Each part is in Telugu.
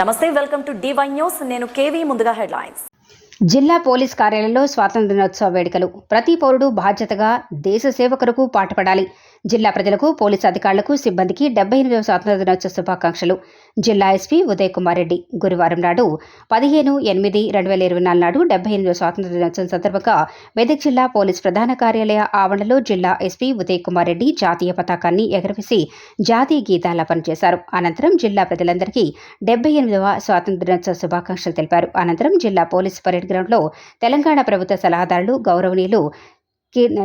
నమస్తే వెల్కమ్ టు డివై న్యూస్ నేను కేవీ ముందుగా హెడ్లైన్స్. జిల్లా పోలీస్ కార్యాలయంలో స్వాతంత్ర దినోత్సవ వేడుకలు. ప్రతి పౌరుడు బాధ్యతగా దేశ సేవ కొరకు పాటుపడాలి. జిల్లా ప్రజలకు పోలీసు అధికారులకు సిబ్బందికి డెబ్బై ఎనిమిదవ స్వాతంత్ర దినోత్సవ శుభాకాంక్షలు. జిల్లా ఎస్పీ ఉదయ్ కుమార్ రెడ్డి గురువారం నాడు పదిహేను ఎనిమిది రెండు వేల ఇరవై నాలుగు నాడు డెబ్బై ఎనిమిదవ స్వాతంత్ర దినోత్సవం సందర్భంగా మెదక్ జిల్లా పోలీస్ ప్రధాన కార్యాలయ ఆవరణలో జిల్లా ఎస్పీ ఉదయ్ కుమార్ రెడ్డి జాతీయ పతాకాన్ని ఎగరవేసి జాతీయ గీతాలాపన చేశారు అనంతరం జిల్లా ప్రజలందరికీ డెబ్బై ఎనిమిదవ స్వాతంత్ర దినోత్సవ శుభాకాంక్షలు తెలిపారు. అనంతరం జిల్లా పోలీస్ పరేడ్ శిబిరంలో తెలంగాణ ప్రభుత్వ సలహాదారులు గౌరవనీయులు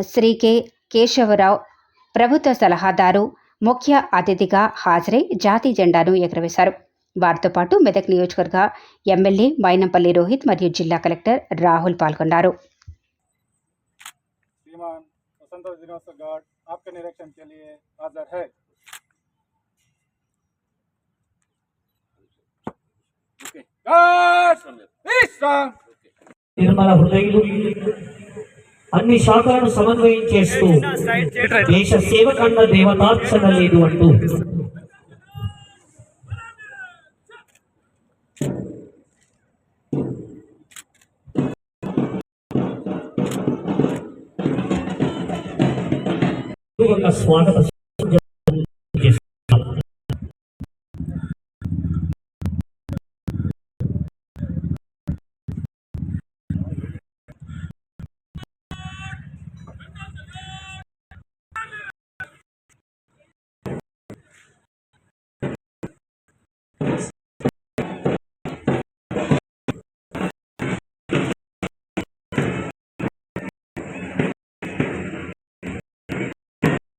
శ్రీ కె కేశవరావు ప్రభుత్వ సలహాదారు ముఖ్య అతిథిగా హాజరై జాతీయ జెండాను ఎగురవేశారు వారితో పాటు మెదక్ నియోజకవర్గ ఎమ్మెల్యే మైనంపల్లి రోహిత్ మరియు జిల్లా కలెక్టర్ రాహుల్ పాల్గొన్నారు Okay. Strong! నిర్మల హృదయులు అన్ని శాఖలను సమన్వయం చేస్తూ దేశ సేవ కన్నా దేవతార్చన లేదు అంటూ. స్వాగత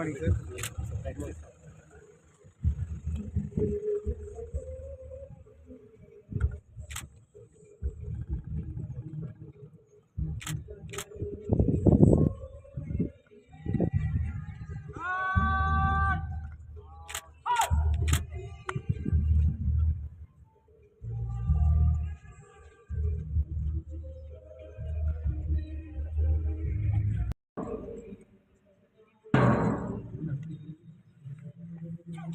ಮಾಡಿ ಸರ್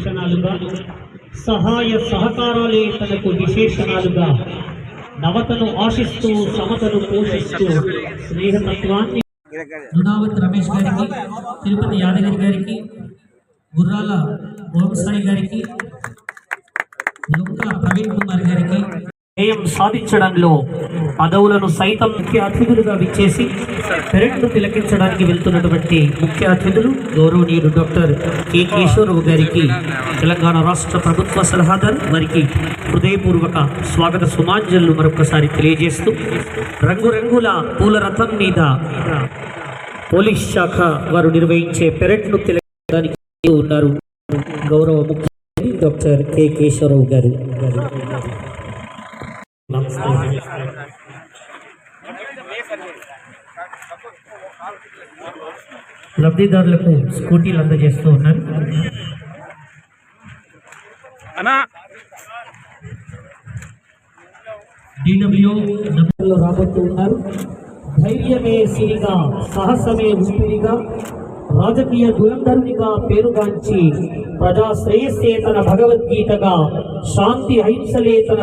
తనకు సహాయ సహకారాలే తనకు విశేషణాలుగా నవతను ఆశిస్తూ సమతను పోషిస్తూ స్నేహతత్వాన్ని దునావత్ రమేష్ గారికి తిరుపతి యాదగిరి గారికి గుర్రాల గోపిసాయి గారికి లుంక ప్రవీణ్ కుమార్ గారికి ధ్యేయం సాధించడంలో పదవులను సైతం ముఖ్య అతిథులుగా విచ్చేసి పెరట్ను తిలకించడానికి వెళ్తున్నటువంటి ముఖ్య అతిథులు గౌరవనీయులు డాక్టర్ కె. కేశవరావు గారికి తెలంగాణ రాష్ట్ర ప్రభుత్వ సలహాదారు వారికి హృదయపూర్వక స్వాగత సుమాంజలు మరొకసారి తెలియజేస్తూ రంగురంగుల పూల రథం మీద పోలీస్ శాఖ వారు నిర్వహించే పెరట్ను తిలకించడానికి ఉన్నారు గౌరవ ముఖ్య డాక్టర్ కె. కేశవరావు గారు. లబ్ధిదారులకు స్కూటీలు అందజేస్తూ ఉన్నారు. డిడబ్ల్యూ లో రాబోతూ ఉన్నారు. ధైర్యమే సిరిగా సాహసమే ఊపిరిగా రాజకీయ దురంధరునిగా పేరుగాంచి ప్రజా శ్రేయస్సే తన భగవద్గీతగా శాంతి అహింసలే తన